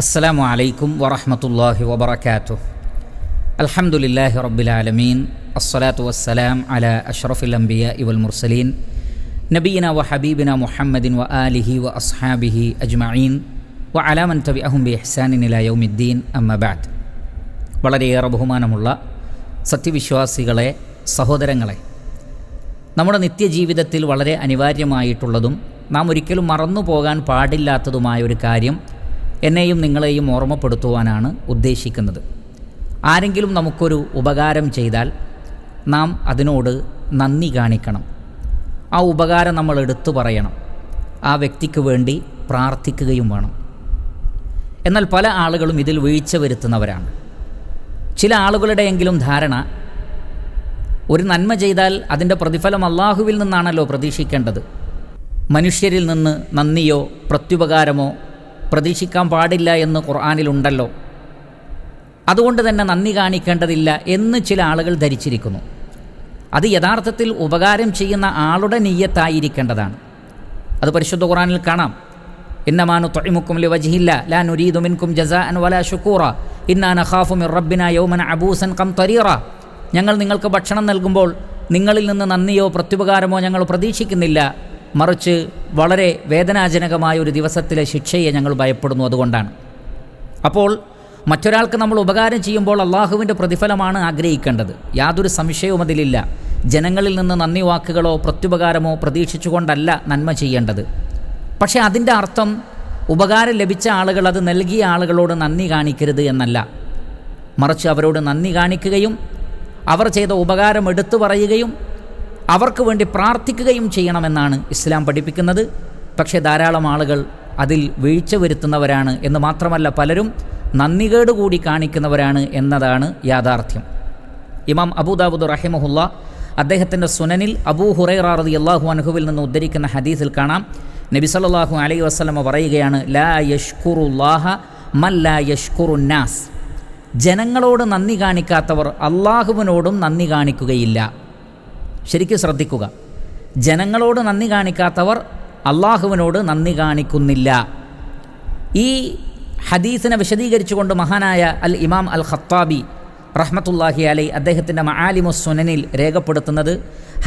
السلام عليكم ورحمة الله وبركاته الحمد لله رب العالمين الصلاة والسلام على أشرف الأنبياء والمرسلين نبينا وحبيبنا محمد وآله وأصحابه أجمعين وعلى من تبعهم بإحسان إلى يوم الدين أما بعد വളരെയേറെ ബഹുമാനമുള്ള സത്യവിശ്വാസികളെ സഹോദരങ്ങളെ നമ്മുടെ നിത്യജീവിതത്തിൽ വളരെ അനിവാര്യമായിട്ടുള്ളതും നാം ഒരിക്കലും മറന്നു പോകാൻ പാടില്ലാത്തതുമായ ഒരു കാര്യം എന്നെയും നിങ്ങളെയും ഓർമ്മപ്പെടുത്തുവാനാണ് ഉദ്ദേശിക്കുന്നത്. ആരെങ്കിലും നമുക്കൊരു ഉപകാരം ചെയ്താൽ നാം അതിനോട് നന്ദി കാണിക്കണം. ആ ഉപകാരം നമ്മൾ എടുത്തു പറയണം. ആ വ്യക്തിക്ക് വേണ്ടി പ്രാർത്ഥിക്കുകയും വേണം. എന്നാൽ പല ആളുകളും ഇതിൽ വീഴ്ച വരുത്തുന്നവരാണ്. ചില ആളുകളുടെയെങ്കിലും ധാരണ ഒരു നന്മ ചെയ്താൽ അതിന്റെ പ്രതിഫലം അള്ളാഹുവിൽ നിന്നാണല്ലോ പ്രതീക്ഷിക്കേണ്ടത്. മനുഷ്യരിൽ നിന്ന് നന്ദിയോ പ്രത്യുപകാരമോ പ്രതീക്ഷിക്കാൻ പാടില്ല എന്ന് ഖുർആാനിലുണ്ടല്ലോ. അതുകൊണ്ട് തന്നെ നന്ദി കാണിക്കേണ്ടതില്ല എന്ന് ചില ആളുകൾ ധരിച്ചിരിക്കുന്നു. അത് യഥാർത്ഥത്തിൽ ഉപകാരം ചെയ്യുന്ന ആളുടെ നീയത്തായിരിക്കേണ്ടതാണ്. അത് പരിശുദ്ധ ഖുറാനിൽ കാണാം. ഇന്നമാനു തൊഴിമുക്കും ലിവജിഹില്ല ലാ നുരീദു മിൻകും ജസാ അൻ വല ഷുക്കൂറ ഇന്നാൻ നഖാഫു മിർ റബ്ബിന യൗമൻ അബൂസൻ കം തരീറ ഞങ്ങൾ നിങ്ങൾക്ക് ഭക്ഷണം നൽകുമ്പോൾ നിങ്ങളിൽ നിന്ന് നന്ദിയോ പ്രത്യുപകാരമോ ഞങ്ങൾ പ്രതീക്ഷിക്കുന്നില്ല. മറിച്ച് വളരെ വേദനാജനകമായ ഒരു ദിവസത്തിലെ ശിക്ഷയെ ഞങ്ങൾ ഭയപ്പെടുന്നു അതുകൊണ്ടാണ്. അപ്പോൾ മറ്റൊരാൾക്ക് നമ്മൾ ഉപകാരം ചെയ്യുമ്പോൾ അള്ളാഹുവിന്റെ പ്രതിഫലമാണ് ആഗ്രഹിക്കേണ്ടത്. യാതൊരു സംശയവും അതിലില്ല. ജനങ്ങളിൽ നിന്ന് നന്ദി വാക്കുകളോ പ്രത്യുപകാരമോ പ്രതീക്ഷിച്ചുകൊണ്ടല്ല നന്മ ചെയ്യേണ്ടത്. പക്ഷേ അതിന്റെ അർത്ഥം ഉപകാരം ലഭിച്ച ആളുകൾ അത് നൽകിയ ആളുകളോട് നന്ദി കാണിക്കരുത് എന്നല്ല. മറിച്ച് അവരോട് നന്ദി കാണിക്കുകയും അവർ ചെയ്ത ഉപകാരം എടുത്തു പറയുകയും അവർക്ക് വേണ്ടി പ്രാർത്ഥിക്കുകയും ചെയ്യണമെന്നാണ് ഇസ്ലാം പഠിപ്പിക്കുന്നത്. പക്ഷേ ധാരാളം ആളുകൾ അതിൽ വീഴ്ച വരുത്തുന്നവരാണ് എന്ന് മാത്രമല്ല പലരും നന്ദികേട് കൂടി കാണിക്കുന്നവരാണ് എന്നതാണ് യാഥാർത്ഥ്യം. ഇമാം അബൂദാബുദ് റഹിമഹുല്ല അദ്ദേഹത്തിന്റെ സുനനിൽ അബൂ ഹുറൈറ റതി അള്ളാഹു അൻഹുവിൽ നിന്ന് ഉദ്ധരിക്കുന്ന ഹദീസിൽ കാണാം. നബി സല്ലാഹു അലൈഹി വസ്ലമ പറയുകയാണ് ലാ യഷ്കുറുല്ലാഹ മല്ലാ യഷ്കുറുന്നാസ് ജനങ്ങളോട് നന്ദി കാണിക്കാത്തവർ അള്ളാഹുവിനോടും നന്ദി കാണിക്കുകയില്ല. ശരിക്കും ശ്രദ്ധിക്കുക. ജനങ്ങളോട് നന്ദി കാണിക്കാത്തവർ അള്ളാഹുവിനോട് നന്ദി കാണിക്കുന്നില്ല. ഈ ഹദീസിനെ വിശദീകരിച്ചുകൊണ്ട് മഹാനായ അൽ ഇമാം അൽ ഖത്താബി റഹ്മത്തുല്ലാഹി അലൈ അദ്ദേഹത്തിന്റെ മആലിമു സുനനിൽ രേഖപ്പെടുത്തുന്നത്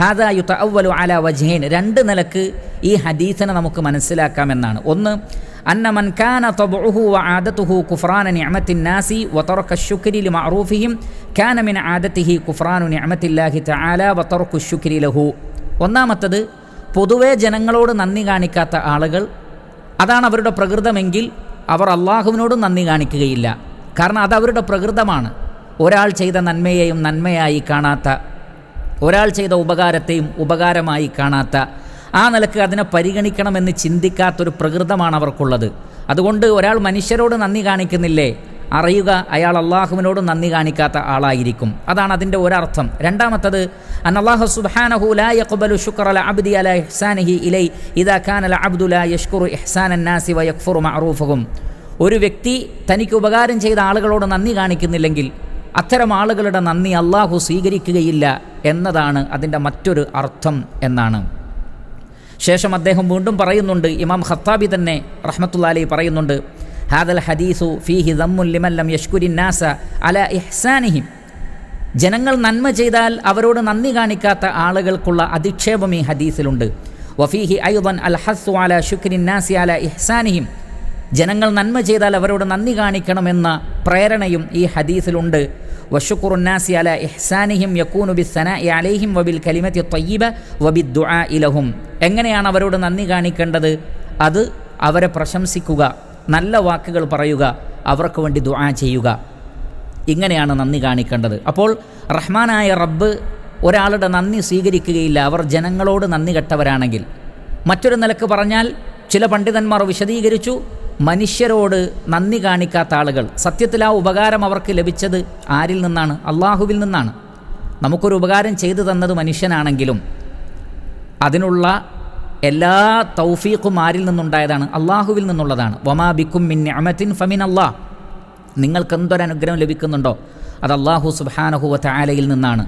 ഹാദ യുത്ത അവലു അല വജ്ഹൈൻ രണ്ട് നിലയ്ക്ക് ഈ ഹദീസിനെ നമുക്ക് മനസ്സിലാക്കാമെന്നാണ് ഒന്ന് അന്ന മൻ കാന തബ്ഉഹു വ ആദതുഹു കുഫ്റാന നിഅമത്തിൻ നാസി വ തറക ശുക്രി ലിമഅറൂഫിഹിം കാന മിൻ ആദതിഹി കുഫ്റാനു നിഅമത്തില്ലാഹി തആല വ തറകു ശുക്രി ലഹു. ഒന്നാമത്തത് പൊതുവെ ജനങ്ങളോട് നന്ദി കാണിക്കാത്ത ആളുകൾ അതാണ് അവരുടെ പ്രകൃതമെങ്കിൽ അവർ അള്ളാഹുവിനോടും നന്ദി കാണിക്കുകയില്ല. കാരണം അത് അവരുടെ പ്രകൃതമാണ്. ഒരാൾ ചെയ്ത നന്മയെയും നന്മയായി കാണാത്ത ഒരാൾ ചെയ്ത ഉപകാരത്തെയും ഉപകാരമായി കാണാത്ത ആ നിലയ്ക്ക് അതിനെ പരിഗണിക്കണമെന്ന് ചിന്തിക്കാത്തൊരു പ്രകൃതമാണ് അവർക്കുള്ളത്. അതുകൊണ്ട് ഒരാൾ മനുഷ്യരോട് നന്ദി കാണിക്കുന്നില്ലേ? അറിയുക അയാൾ അള്ളാഹുവിനോട് നന്ദി കാണിക്കാത്ത ആളായിരിക്കും. അതാണ് അതിന്റെ ഒരർത്ഥം. രണ്ടാമത്തത് അൻ അള്ളാഹു സുബ്ഹാനഹു ലാ യഖ്ബലു അല അബ്ദി അല ഇഹ്സാനിഹി ഇലൈ ഇദാ ഖാൻ അല അബ്ദു ലാ യഷ്കുറു ഇഹ്സാനൻ അന്നാസി വ മഅറൂഫഹും. ഒരു വ്യക്തി തനിക്ക് ഉപകാരം ചെയ്ത ആളുകളോട് നന്ദി കാണിക്കുന്നില്ലെങ്കിൽ അത്തരം ആളുകളുടെ നന്ദി അള്ളാഹു സ്വീകരിക്കുകയില്ല എന്നതാണ് അതിന്റെ മറ്റൊരു അർത്ഥം എന്നാണ്. ശേഷം അദ്ദേഹം വീണ്ടും പറയുന്നുണ്ട് ഇമാം ഖത്താബി തന്നെ റഹ്മത്തുല്ലാലി പറയുന്നുണ്ട് ഹാദൽ ഹദീസു ഫീഹി ദമ്മുല്ലിമല്ലം യഷ്കുരിൻ നാസ അല ഇഹ്സാനിഹിം. ജനങ്ങൾ നന്മ ചെയ്താൽ അവരോട് നന്ദി കാണിക്കാത്ത ആളുകൾക്കുള്ള അധിക്ഷേപം ഈ ഹദീസിലുണ്ട്. വഫീഹി അയുബൻ അൽ ഹസ്സു അല ഷുക്രിൻ നാസി അല ഇഹ്സാനിഹിം. ജനങ്ങൾ നന്മ ചെയ്താൽ അവരോട് നന്ദി കാണിക്കണമെന്ന പ്രേരണയും ഈ ഹദീസിലുണ്ട്. വഷുക്കുറുന്നാസി അല ഇഹ്സാനിഹിം യക്കൂനു ബി സന അലൈഹിം വബിൽ കലിമത്തി തൊയ്യബ വബി ദുആ ഇലഹും എങ്ങനെയാണ് അവരോട് നന്ദി കാണിക്കേണ്ടത്? അത് അവരെ പ്രശംസിക്കുക നല്ല വാക്കുകൾ പറയുക അവർക്ക് വേണ്ടി ദുആ ചെയ്യുക. ഇങ്ങനെയാണ് നന്ദി കാണിക്കേണ്ടത്. അപ്പോൾ റഹ്മാനായ റബ്ബ് ഒരാളുടെ നന്ദി സ്വീകരിക്കുകയില്ല. അവർ ജനങ്ങളോട് നന്ദി കെട്ടവരാണെങ്കിൽ. മറ്റൊരു നിലയ്ക്ക് പറഞ്ഞാൽ ചില പണ്ഡിതന്മാർ വിശദീകരിച്ചു മനുഷ്യരോട് നന്ദി കാണിക്കാത്ത ആളുകൾ. സത്യത്തിൽ ആ ഉപകാരം അവർക്ക് ലഭിച്ചത് ആരിൽ നിന്നാണ്? അള്ളാഹുവിൽ നിന്നാണ്. നമുക്കൊരു ഉപകാരം ചെയ്തു തന്നത് മനുഷ്യനാണെങ്കിലും അതിനുള്ള എല്ലാ തൗഫീഖും ആരിൽ നിന്നുണ്ടായതാണ്? അള്ളാഹുവിൽ നിന്നുള്ളതാണ്. വമാ ബിക്കും മിൻ അമത്തിൻ ഫമിൻ അള്ളാഹ് നിങ്ങൾക്ക് എന്തൊരനുഗ്രഹം ലഭിക്കുന്നുണ്ടോ? അത് അള്ളാഹു സുബാനഹുവത്ത് ആലയിൽ നിന്നാണ്.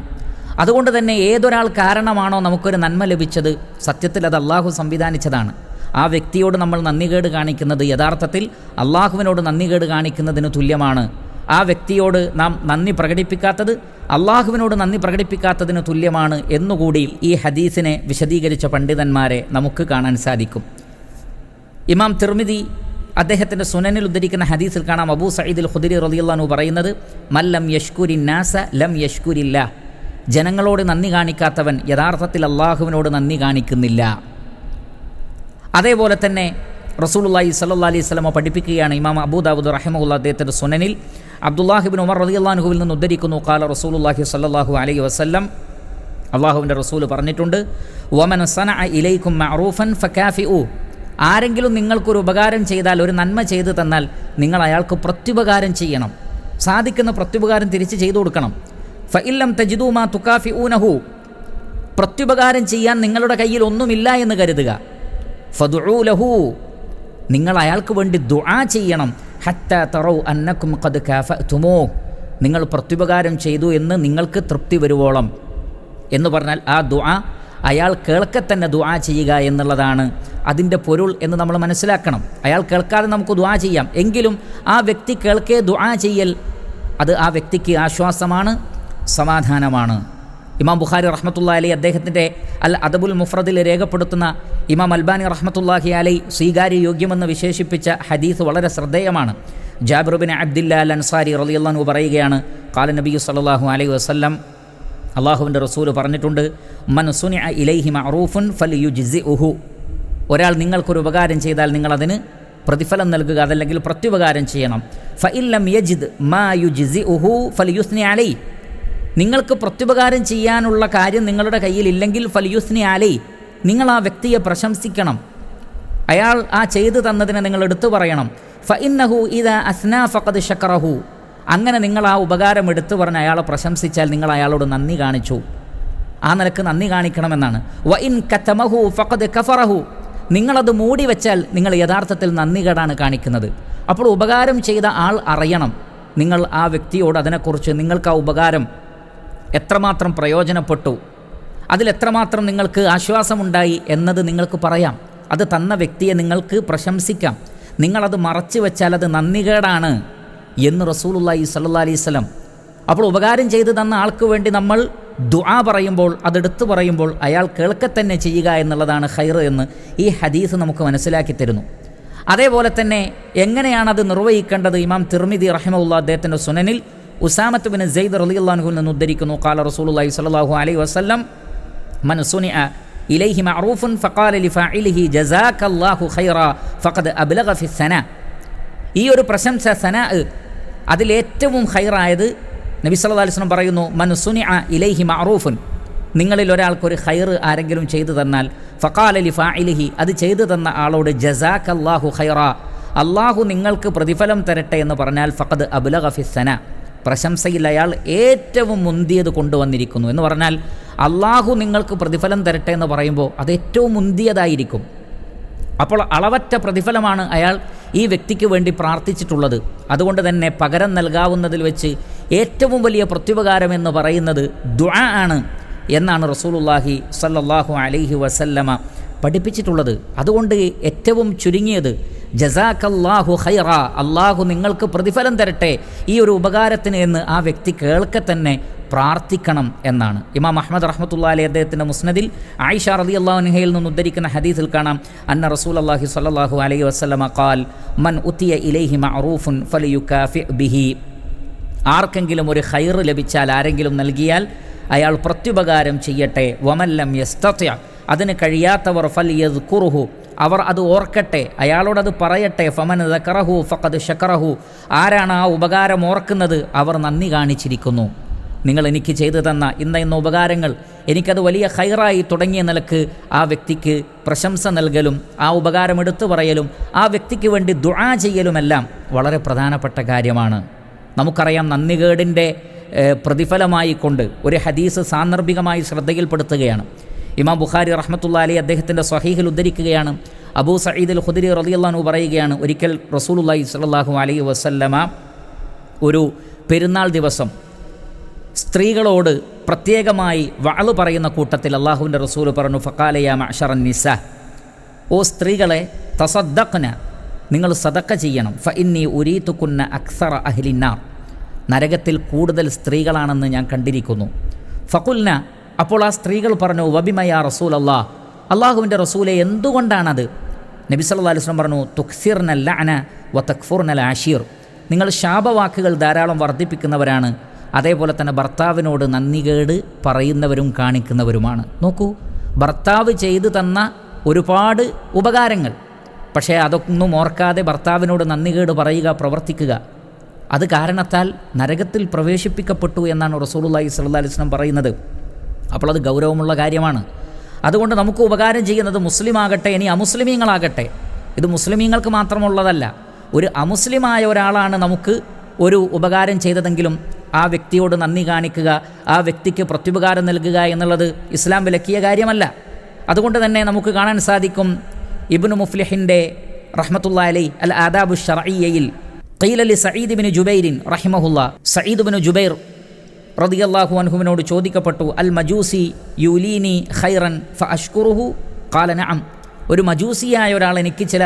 അതുകൊണ്ട് തന്നെ ഏതൊരാൾ കാരണമാണോ നമുക്കൊരു നന്മ ലഭിച്ചത്? സത്യത്തിൽ അത് അള്ളാഹു സംവിധാനിച്ചതാണ്. ആ വ്യക്തിയോട് നമ്മൾ നന്ദികേട് കാണിക്കുന്നത് യഥാർത്ഥത്തിൽ അള്ളാഹുവിനോട് നന്ദികേട് കാണിക്കുന്നതിന് തുല്യമാണ്. ആ വ്യക്തിയോട് നാം നന്ദി പ്രകടിപ്പിക്കാത്തത് അള്ളാഹുവിനോട് നന്ദി പ്രകടിപ്പിക്കാത്തതിന് തുല്യമാണ് എന്നുകൂടി ഈ ഹദീസിനെ വിശദീകരിച്ച പണ്ഡിതന്മാരെ നമുക്ക് കാണാൻ സാധിക്കും. ഇമാം തിർമിതി അദ്ദേഹത്തിന്റെ സുനനിൽ ഉദ്ധരിക്കുന്ന ഹദീസിൽ കാണാം. അബൂ സയ്യിദുൽ ഖുദിരി റളിയല്ലാഹു പറയുന്നത് മല്ലം യഷ്കുരി നാസ ലം യഷ്കുരില്ല ജനങ്ങളോട് നന്ദി കാണിക്കാത്തവൻ യഥാർത്ഥത്തിൽ അള്ളാഹുവിനോട് നന്ദി കാണിക്കുന്നില്ല. അതേപോലെ തന്നെ റസൂലുള്ളാഹി സല്ലാ അലൈഹി സ്വലമ പഠിപ്പിക്കുകയാണ് ഇമാം അബൂദാബുദ് റഹിമഹുല്ല അദ്ദേഹത്തിന്റെ സുനനിൽ. അബ്ദുല്ലാഹിബിൻ ഉമർ റളിയല്ലാഹുവിൽ നിന്ന് ഉദ്ധരിക്കുന്നു കാല റസൂലുള്ളാഹി സല്ലാഹു അലൈഹി വസല്ലം അള്ളാഹുവിന്റെ റസൂൽ പറഞ്ഞിട്ടുണ്ട് വമൻ സന ഇലൈക്കും മറൂഫൻ ഫക്കാഫി ഊ ആരെങ്കിലും നിങ്ങൾക്കൊരു ഉപകാരം ചെയ്താൽ ഒരു നന്മ ചെയ്തു തന്നാൽ നിങ്ങൾ അയാൾക്ക് പ്രത്യുപകാരം ചെയ്യണം. സാധിക്കുന്ന പ്രത്യുപകാരം തിരിച്ച് ചെയ്തു കൊടുക്കണം. ഫ ഇല്ലം തജിദൂമാ തുക്കാഫി ഊനഹു പ്രത്യുപകാരം ചെയ്യാൻ നിങ്ങളുടെ കയ്യിൽ ഒന്നുമില്ല എന്ന് കരുതുക. ഫദുഊ ലഹു. നിങ്ങൾ അയാൾക്ക് വേണ്ടി ദുആ ചെയ്യണം. ഹത്ത തറൗ അന്നക്കും കത് കാഫ തുമോ നിങ്ങൾ പ്രത്യുപകാരം ചെയ്തു എന്ന് നിങ്ങൾക്ക് തൃപ്തി വരുവോളം. എന്ന് പറഞ്ഞാൽ ആ ദുആ അയാൾ കേൾക്കെ തന്നെ ദുആ ചെയ്യുക എന്നുള്ളതാണ് അതിന്റെ പൊരുൾ എന്ന് നമ്മൾ മനസ്സിലാക്കണം. അയാൾ കേൾക്കാതെ നമുക്ക് ദുആ ചെയ്യാം. എങ്കിലും ആ വ്യക്തി കേൾക്കേ ദുആ ചെയ്യൽ അത് ആ വ്യക്തിക്ക് ആശ്വാസമാണ് സമാധാനമാണ്. ഇമാം ബുഖാരി റഹ്മത്തുള്ള അലി അദ്ദേഹത്തിന്റെ അൽ അദബുൽ മുഫ്രദിൽ രേഖപ്പെടുത്തുന്ന ഇമാം അൽബാനി റഹ്മത്തുള്ളാഹി അലൈ സ്വീകാര്യ യോഗ്യമെന്ന് വിശേഷിപ്പിച്ച ഹദീസ് വളരെ ശ്രദ്ധേയമാണ്. ജാബിറുബിൻ അബ്ദില്ല അൽ അൻസാരി റളിയല്ലാഹു പറയുകയാണ് കാല നബി സല്ലല്ലാഹു അലൈഹി വസല്ലം അള്ളാഹുവിന്റെ റസൂൽ പറഞ്ഞിട്ടുണ്ട് മൻ സുനി ഇലൈഹി മഅറൂഫുൻ ഫൽ യുജിസി ഉഹു ഒരാൾ നിങ്ങൾക്കൊരു ഉപകാരം ചെയ്താൽ നിങ്ങളതിന് പ്രതിഫലം നൽകുക അതല്ലെങ്കിൽ പ്രത്യുപകാരം ചെയ്യണം. ഫ ഇല്ലം യജിദ് മാ യുജിസി ഉഹു ഫൽ യുസ്നി അലൈ നിങ്ങൾക്ക് പ്രത്യുപകാരം ചെയ്യാനുള്ള കാര്യം നിങ്ങളുടെ കയ്യിൽ ഇല്ലെങ്കിൽ ഫലിയുസ്നി അലൈ നിങ്ങൾ ആ വ്യക്തിയെ പ്രശംസിക്കണം. അയാൾ ആ ചെയ്തു തന്നതിനെ നിങ്ങൾ എടുത്തു പറയണം. ഫ ഇന്നഹു ഇത അസ്നാ ഫഖദ് ഷക്കറഹു അങ്ങനെ നിങ്ങൾ ആ ഉപകാരം എടുത്തു പറഞ്ഞ് അയാളെ പ്രശംസിച്ചാൽ നിങ്ങൾ അയാളോട് നന്ദി കാണിച്ചു. ആ നിലയ്ക്ക് നന്ദി കാണിക്കണമെന്നാണ്. വ ഇൻ കത്തമഹു ഫഖദ് കഫറഹു. നിങ്ങളത് മൂടി വെച്ചാൽ നിങ്ങൾ യഥാർത്ഥത്തിൽ നന്ദി നന്ദികേടാണ് കാണിക്കുന്നത്. അപ്പോൾ ഉപകാരം ചെയ്ത ആൾ അറിയണം. നിങ്ങൾ ആ വ്യക്തിയോട് അതിനെക്കുറിച്ച് നിങ്ങൾക്ക് ആ ഉപകാരം എത്രമാത്രം പ്രയോജനപ്പെട്ടു? അതിലെത്രമാത്രം നിങ്ങൾക്ക് ആശ്വാസമുണ്ടായി എന്നത് നിങ്ങൾക്ക് പറയാം. അത് തന്ന വ്യക്തിയെ നിങ്ങൾക്ക് പ്രശംസിക്കാം. നിങ്ങളത് മറച്ചു വെച്ചാൽ അത് നന്ദികേടാണ് എന്ന് റസൂലുള്ളാഹി സല്ലാ അലൈഹി സ്വലം അപ്പോൾ ഉപകാരം ചെയ്തു തന്ന ആൾക്ക് വേണ്ടി നമ്മൾ ദുആ പറയുമ്പോൾ അതെടുത്തു പറയുമ്പോൾ അയാൾ കേൾക്കത്തന്നെ ചെയ്യുക എന്നുള്ളതാണ് ഹൈർ എന്ന് ഈ ഹദീസ് നമുക്ക് മനസ്സിലാക്കി തരുന്നു. അതേപോലെ തന്നെ എങ്ങനെയാണത് നിർവഹിക്കേണ്ടത്? ഇമാം തിർമിദി റഹിമുള്ള അദ്ദേഹത്തിന്റെ സുനനിൽ ഉസാമത്ത് ബിൻ സെയ്ദ് റളിയല്ലാഹുവിൽ നിന്ന് ഉദ്ധരിക്കുന്നു. കാല റസൂലുള്ളാഹി സ്വല്ലല്ലാഹു അലൈഹി വസല്ലം മൻ സുനിഅ ഇലൈഹി മഅറൂഫുൻ ഫഖാല ലിഫാഇലിഹി ജസാക്കല്ലാഹു ഖൈറ ഫഖദ് അബ്ലഗ ഫി സന ഈ ഒരു പ്രശംസ സന അതിലേറ്റവും ഖൈറായത് നബി സല്ലല്ലാഹു അലൈഹി വസല്ലം പറയുന്നു മൻ സുനിഅ ഇലൈഹി മഅറൂഫുൻ. നിങ്ങളിൽ ഒരാൾക്കൊരു ഖൈർ ആരെങ്കിലും ചെയ്തു തന്നാൽ ഫഖാല ലിഫാഇലിഹി അത് ചെയ്തു തന്ന ആളോട് ജസാക്കല്ലാഹു ഖൈറ. അള്ളാഹു നിങ്ങൾക്ക് പ്രതിഫലം തരട്ടെ എന്ന് പറഞ്ഞാൽ ഫഖദ് അബ്ലഗ ഫി സന പ്രശംസയിൽ അയാൾ ഏറ്റവും മുന്തിയത് കൊണ്ടുവന്നിരിക്കുന്നു എന്ന് പറഞ്ഞാൽ അള്ളാഹു നിങ്ങൾക്ക് പ്രതിഫലം തരട്ടെ എന്ന് പറയുമ്പോൾ അത് ഏറ്റവും മുന്തിയതായിരിക്കും. അപ്പോൾ അളവറ്റ പ്രതിഫലമാണ് അയാൾ ഈ വ്യക്തിക്ക് വേണ്ടി പ്രാർത്ഥിച്ചിട്ടുള്ളത്. അതുകൊണ്ട് തന്നെ പകരം നൽകാവുന്നതിൽ വെച്ച് ഏറ്റവും വലിയ പ്രത്യുപകാരം എന്ന് പറയുന്നത് ദുആ ആണ് എന്നാണ് റസൂലുള്ളാഹി സല്ലാഹു അലൈഹി വസല്ലമ പഠിപ്പിച്ചിട്ടുള്ളത്. അതുകൊണ്ട് ഏറ്റവും ചുരുങ്ങിയത് ജസാക്കല്ലാഹു ഹൈറ അള്ളാഹു നിങ്ങൾക്ക് പ്രതിഫലം തരട്ടെ. ഈ ഒരു ഉപകാരത്തിന് എന്ന് ആ വ്യക്തി കേൾക്കെ തന്നെ പ്രാർത്ഥിക്കണം എന്നാണ്. ഇമാം അഹമ്മദ് റഹ്മത്തുള്ള അലി അദ്ദേഹത്തിന്റെ മുസ്നദിൽ ആയിഷ റതി അള്ളാഹുനഹയിൽ നിന്ന് ഉദ്ധരിക്കുന്ന ഹദീസിൽ കാണാം. അന്ന റസൂൽ അള്ളാഹി സ്വല്ലല്ലാഹു അലൈഹി വസ്ലമ കാൽ മൻ ഉത്തിയ ഇലൈഹി മറൂഫുൻ ഫലിയുക്കാഫി ബിഹി. ആർക്കെങ്കിലും ഒരു ഖൈർ ലഭിച്ചാൽ ആരെങ്കിലും നൽകിയാൽ അയാൾ പ്രത്യുപകാരം ചെയ്യട്ടെ. വമല്ലം യസ്തത്യ അതിന് കഴിയാത്തവർ ഫൽ യദ് കുറുഹു അവർ അത് ഓർക്കട്ടെ. അയാളോടത് പറയട്ടെ. ഫമൻ ദക്കറഹു ഫഖദ് ഷക്കറഹു ആരാണ് ആ ഉപകാരം ഓർക്കുന്നത്? അവർ നന്ദി കാണിച്ചിരിക്കുന്നു. നിങ്ങൾ എനിക്ക് ചെയ്തു തന്ന ഇന്ന ഇന്ന ഉപകാരങ്ങൾ എനിക്കത് വലിയ ഹൈറായി തുടങ്ങിയ നിലയ്ക്ക് ആ വ്യക്തിക്ക് പ്രശംസ നൽകലും ആ ഉപകാരം എടുത്തു പറയലും ആ വ്യക്തിക്ക് വേണ്ടി ദുആ ചെയ്യലുമെല്ലാം വളരെ പ്രധാനപ്പെട്ട കാര്യമാണ്. നമുക്കറിയാം നന്ദികേടിന്റെ പ്രതിഫലമായി കൊണ്ട് ഒരു ഹദീസ് സാന്ദർഭികമായി ശ്രദ്ധയിൽപ്പെടുത്തുകയാണ്. ഇമാം ബുഖാരി റഹ്മത്തുള്ള അലി അദ്ദേഹത്തിന്റെ സ്വഹീഹിൽ ഉദ്ധരിക്കുകയാണ്. അബൂ സയ്യിദ് അൽ ഖുദരി റളിയല്ലാഹു പറയുകയാണ് ഒരിക്കൽ റസൂലുള്ളാഹി സ്വല്ലല്ലാഹു അലൈഹി വസല്ലമ ഒരു പെരുന്നാൾ ദിവസം സ്ത്രീകളോട് പ്രത്യേകമായി വാൾ പറയുന്ന കൂട്ടത്തിൽ അള്ളാഹുവിന്റെ റസൂൽ പറഞ്ഞു ഫക്കാലയ മഷറൻ നിസ ഓ സ്ത്രീകളെ തസദ്ദഖ്ന നിങ്ങൾ സദക്ക ചെയ്യണം. ഫ ഇന്നി ഉരീത്തുക്കുന്ന അക്സറ അഹ്ലിന്നാർ നരകത്തിൽ കൂടുതൽ സ്ത്രീകളാണെന്ന് ഞാൻ കണ്ടിരിക്കുന്നു. ഫകുൽന അപ്പോൾ ആ സ്ത്രീകൾ പറഞ്ഞു വബിമയ റസൂൽ അള്ളാഹ് അള്ളാഹുവിന്റെ റസൂലെ എന്തുകൊണ്ടാണത്? നബി സല്ലാ അലൈഹി വസല്ലം പറഞ്ഞു തുക്സിർന അന വ തക്ഫുർനൽ ആഷീർ നിങ്ങൾ ശാപവാക്കുകൾ ധാരാളം വർദ്ധിപ്പിക്കുന്നവരാണ്. അതേപോലെ തന്നെ ഭർത്താവിനോട് നന്ദികേട് പറയുന്നവരും കാണിക്കുന്നവരുമാണ്. നോക്കൂ ഭർത്താവ് ചെയ്തു തന്ന ഒരുപാട് ഉപകാരങ്ങൾ. പക്ഷേ അതൊന്നും ഓർക്കാതെ ഭർത്താവിനോട് നന്ദികേട് പറയുക പ്രവർത്തിക്കുക. അത് കാരണത്താൽ നരകത്തിൽ പ്രവേശിപ്പിക്കപ്പെട്ടു എന്നാണ് റസൂലുള്ളാഹി സ്വല്ലല്ലാഹി അലൈഹി വസല്ലം പറയുന്നത്. അപ്പോൾ അത് ഗൗരവമുള്ള കാര്യമാണ്. അതുകൊണ്ട് നമുക്ക് ഉപകാരം ചെയ്യുന്നത് മുസ്ലിം ആകട്ടെ ഇനി അമുസ്ലിമീങ്ങളാകട്ടെ. ഇത് മുസ്ലിമീങ്ങൾക്ക് മാത്രമുള്ളതല്ല. ഒരു അമുസ്ലിമായ ഒരാളാണ് നമുക്ക് ഒരു ഉപകാരം ചെയ്തതെങ്കിലും ആ വ്യക്തിയോട് നന്ദി കാണിക്കുക ആ വ്യക്തിക്ക് പ്രത്യുപകാരം നൽകുക എന്നുള്ളത് ഇസ്ലാം വിലക്കിയ കാര്യമല്ല. അതുകൊണ്ട് തന്നെ നമുക്ക് കാണാൻ സാധിക്കും ഇബ്നു മുഫ്ലിഹിന്റെ റഹ്മത്തുള്ള അലൈ അൽ ആദാബു ഷറയ്യയിൽ ഖീലലി സഈദ് ബിൻ ജുബൈരിൻ റഹിമഹുല്ല. സഈദ് ബിൻ ജുബൈർ റളിയല്ലാഹു അൻഹുവിനോട് ചോദിക്കപ്പെട്ടു അൽ മജൂസി യുലീനി ഖൈറൻ ഫ അഷ്കുറുഹു കാലന നഅം. ഒരു മജൂസിയായ ഒരാൾ എനിക്ക് ചില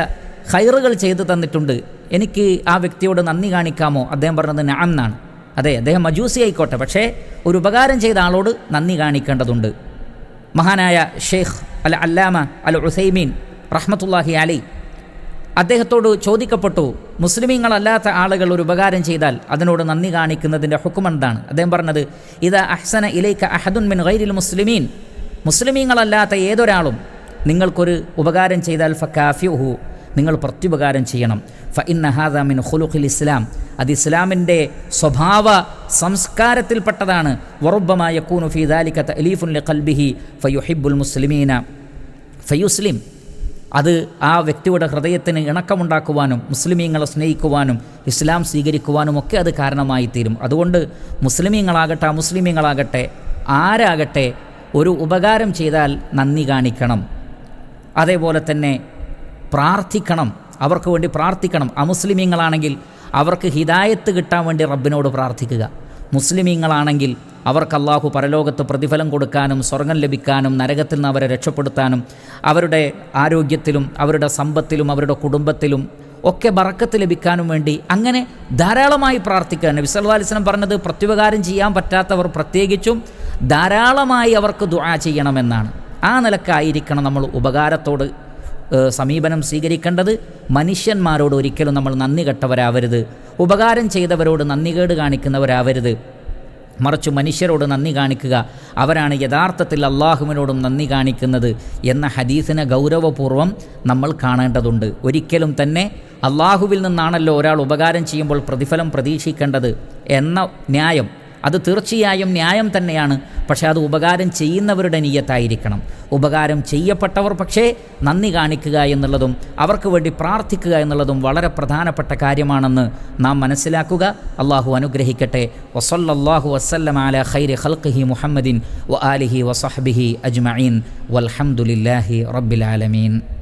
ഖൈറുകൾ ചെയ്തു തന്നിട്ടുണ്ട്. എനിക്ക് ആ വ്യക്തിയോട് നന്ദി കാണിക്കാമോ? അദ്ദേഹം പറഞ്ഞത് നഅം അതെ അദ്ദേഹം മജൂസി ആയിക്കോട്ടെ പക്ഷേ ഒരു ഉപകാരം ചെയ്ത ആളോട് നന്ദി കാണിക്കേണ്ടതുണ്ട്. മഹാനായ ഷെയ്ഖ് അൽ അല്ലാമ അൽ ഉസൈമീൻ റഹ്മത്തുല്ലാഹി അലി അദ്ദേഹത്തോട് ചോദിക്കപ്പെട്ടു മുസ്ലിമീങ്ങളല്ലാത്ത ആളുകൾ ഒരു ഉപകാരം ചെയ്താൽ അതിനോട് നന്ദി കാണിക്കുന്നതിന്റെ ഹുക്കുമെന്താണ് അദ്ദേഹം പറഞ്ഞത് ഇത് അഹ്സന ഇലൈക്ക അഹദുൻ മിൻ ഗൈരിൽ മുസ്ലിമീൻ. മുസ്ലിമീങ്ങളല്ലാത്ത ഏതൊരാളും നിങ്ങൾക്കൊരു ഉപകാരം ചെയ്താൽ ഫക്കാഫ്യുഹു നിങ്ങൾ പ്രത്യുപകാരം ചെയ്യണം. ഫ ഇന്ന ഹാദ മിൻ ഹുലുഖിൽ ഇസ്ലാം. അത് ഇസ്ലാമിന്റെ സ്വഭാവ സംസ്കാരത്തിൽപ്പെട്ടതാണ്. വറുബമായ കൂനുഫി ദാലിക്കത്ത് ദാലിക കൽബിഹി ഫയുഹിബുൽ മുസ്ലിമീന. ഫയുസ്ലിം അത് ആ വ്യക്തിയുടെ ഹൃദയത്തിന് ഇണക്കമുണ്ടാക്കുവാനും മുസ്ലിമീങ്ങളെ സ്നേഹിക്കുവാനും ഇസ്ലാം സ്വീകരിക്കുവാനും ഒക്കെ അത് കാരണമായി തീരും അതുകൊണ്ട് മുസ്ലിമീങ്ങളാകട്ടെ അമുസ്ലിമീങ്ങളാകട്ടെ ആരാകട്ടെ ഒരു ഉപകാരം ചെയ്താൽ നന്ദി കാണിക്കണം. അതേപോലെ തന്നെ പ്രാർത്ഥിക്കണം. അവർക്ക് വേണ്ടി പ്രാർത്ഥിക്കണം. അമുസ്ലിമീങ്ങളാണെങ്കിൽ അവർക്ക് ഹിദായത്ത് കിട്ടാൻ വേണ്ടി റബ്ബിനോട് പ്രാർത്ഥിക്കുക. മുസ്ലിമീങ്ങളാണെങ്കിൽ അവർക്ക് അള്ളാഹു പരലോകത്ത് പ്രതിഫലം കൊടുക്കാനും സ്വർഗം ലഭിക്കാനും നരകത്തിൽ നിന്ന് അവരെ രക്ഷപ്പെടുത്താനും അവരുടെ ആരോഗ്യത്തിലും അവരുടെ സമ്പത്തിലും അവരുടെ കുടുംബത്തിലും ഒക്കെ ബറക്കത്ത് ലഭിക്കാനും വേണ്ടി അങ്ങനെ ധാരാളമായി പ്രാർത്ഥിക്കുക. നബി സല്ലല്ലാഹു അലൈഹി വസല്ലം പറഞ്ഞത് പ്രത്യുപകാരം ചെയ്യാൻ പറ്റാത്തവർ പ്രത്യേകിച്ചും ധാരാളമായി അവർക്ക് ദുആ ചെയ്യണമെന്നാണ്. ആ നിലക്കായിരിക്കണം നമ്മൾ ഉപകാരത്തോട് സമീപനം സ്വീകരിക്കേണ്ടത്. മനുഷ്യന്മാരോട് ഒരിക്കലും നമ്മൾ നന്ദി കെട്ടവരാവരുത് ഉപകാരം ചെയ്തവരോട് നന്ദികേട് കാണിക്കുന്നവരാവരുത്. മറിച്ച് മനുഷ്യരോട് നന്ദി കാണിക്കുക അവരാണ് യഥാർത്ഥത്തിൽ അള്ളാഹുവിനോടും നന്ദി കാണിക്കുന്നത് എന്ന ഹദീസിനെ ഗൗരവപൂർവം നമ്മൾ കാണേണ്ടതുണ്ട്. ഒരിക്കലും തന്നെ അള്ളാഹുവിൽ നിന്നാണല്ലോ ഒരാൾ ഉപകാരം ചെയ്യുമ്പോൾ പ്രതിഫലം പ്രതീക്ഷിക്കേണ്ടത് എന്ന ന്യായം അത് തീർച്ചയായും ന്യായം തന്നെയാണ്. പക്ഷേ അത് ഉപകാരം ചെയ്യുന്നവരുടെ നീയത്തായിരിക്കണം. ഉപകാരം ചെയ്യപ്പെട്ടവർ പക്ഷേ നന്ദി കാണിക്കുക എന്നുള്ളതും അവർക്ക് വേണ്ടി പ്രാർത്ഥിക്കുക എന്നുള്ളതും വളരെ പ്രധാനപ്പെട്ട കാര്യമാണെന്ന് നാം മനസ്സിലാക്കുക. അള്ളാഹു അനുഗ്രഹിക്കട്ടെ. വസല്ലാഹു വസ്ലം അല ഖൈരി ഖൽഖിഹി മുഹമ്മദിൻ വ ആലിഹി വസഹബിഹി അജ്മീൻ വൽഹംദുലില്ലാഹി റബ്ബിൽ ആലമീൻ.